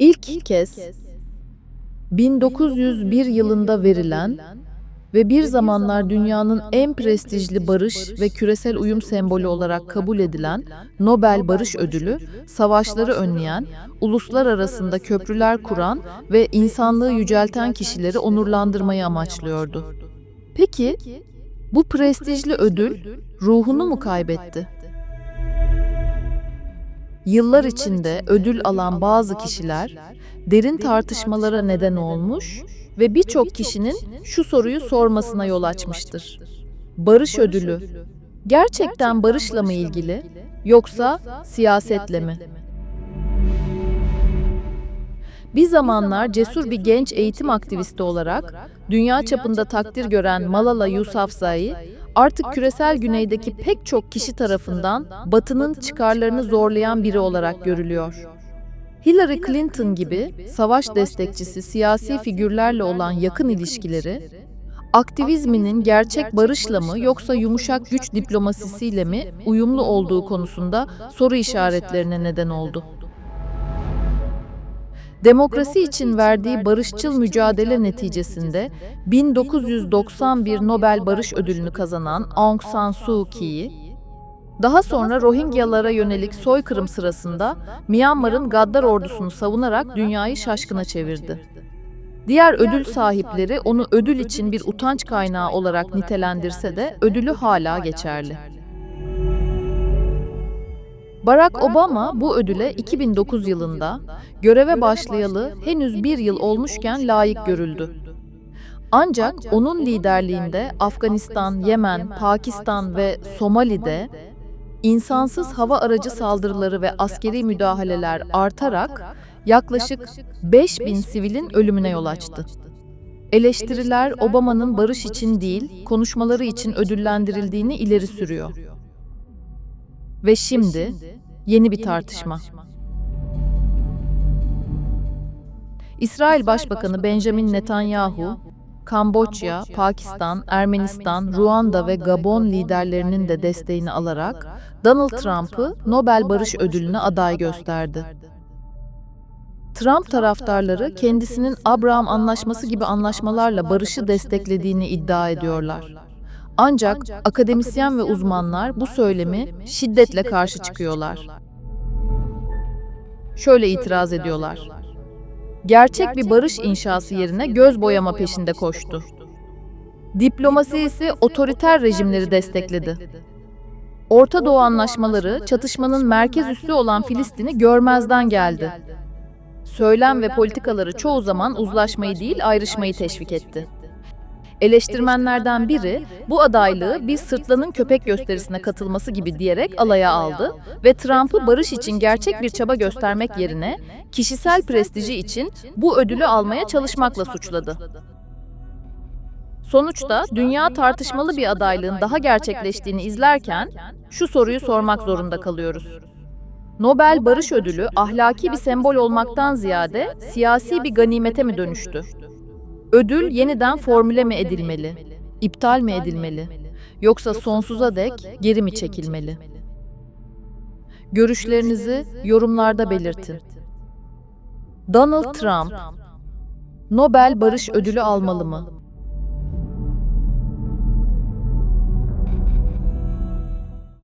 İlk kez 1901 yılında verilen ve bir zamanlar dünyanın en prestijli barış ve küresel uyum sembolü olarak kabul edilen Nobel Barış Ödülü, savaşları önleyen, uluslar arasında köprüler kuran ve insanlığı yücelten kişileri onurlandırmayı amaçlıyordu. Peki, bu prestijli ödül ruhunu mu kaybetti? Yıllar içinde ödül alan bazı kişiler derin tartışmalara neden olmuş ve birçok kişinin şu soruyu sormasına yol açmıştır. Barış ödülü gerçekten barışla mı ilgili yoksa siyasetle mi? Bir zamanlar cesur bir genç eğitim aktivisti olarak dünya çapında takdir gören Malala Yousafzai artık küresel güneydeki pek çok kişi tarafından Batı'nın çıkarlarını zorlayan biri olarak görülüyor. Hillary Clinton gibi savaş destekçisi siyasi figürlerle olan yakın ilişkileri, aktivizminin gerçek barışla mı yoksa yumuşak güç diplomasisiyle mi uyumlu olduğu konusunda soru işaretlerine neden oldu. Demokrasi için verdiği barışçıl mücadele neticesinde 1991 Nobel Barış Ödülünü kazanan Aung San Suu Kyi, daha sonra Rohingyalara yönelik soykırım sırasında Myanmar'ın Gaddar ordusunu savunarak dünyayı şaşkına çevirdi. Diğer ödül sahipleri onu ödül için bir utanç kaynağı olarak nitelendirse de ödülü hala geçerli. Barack Obama bu ödüle 2009 yılında göreve başlayalı henüz bir yıl olmuşken layık görüldü. Ancak onun liderliğinde Afganistan, Yemen, Pakistan ve Somali'de insansız hava aracı saldırıları ve askeri müdahaleler artarak yaklaşık 5000 sivilin ölümüne yol açtı. Eleştiriler Obama'nın barış için değil, konuşmaları için ödüllendirildiğini ileri sürüyor. Ve şimdi yeni bir tartışma. İsrail Başbakanı Benjamin Netanyahu, Kamboçya, Pakistan, Ermenistan, Ruanda ve Gabon liderlerinin de desteğini alarak Donald Trump'ı Nobel Barış Ödülü'ne aday gösterdi. Trump taraftarları kendisinin Abraham Anlaşması gibi anlaşmalarla barışı desteklediğini iddia ediyorlar. Ancak akademisyen ve uzmanlar bu söylemi şiddetle karşı çıkıyorlar. Şöyle itiraz ediyorlar. Gerçek bir barış inşası yerine göz boyama peşinde koştu. Diplomasi ise otoriter rejimleri destekledi. Orta Doğu anlaşmaları çatışmanın merkez üssü olan Filistin'i görmezden geldi. Söylem ve politikaları çoğu zaman uzlaşmayı değil ayrışmayı teşvik etti. Eleştirmenlerden biri bu adaylığı bir sırtlanın köpek gösterisine katılması gibi diyerek alaya aldı ve Trump'ı barış için gerçek bir çaba göstermek yerine kişisel prestiji için bu ödülü almaya çalışmakla suçladı. Sonuçta dünya tartışmalı bir adaylığın daha gerçekleştiğini izlerken şu soruyu sormak zorunda kalıyoruz. Nobel Barış Ödülü ahlaki bir sembol olmaktan ziyade siyasi bir ganimete mi dönüştü? Ödül yeniden formüle mi edilmeli? İptal mi edilmeli? Yoksa sonsuza dek geri mi çekilmeli? Görüşlerinizi yorumlarda belirtin. Donald Trump Nobel Barış Ödülü almalı mı?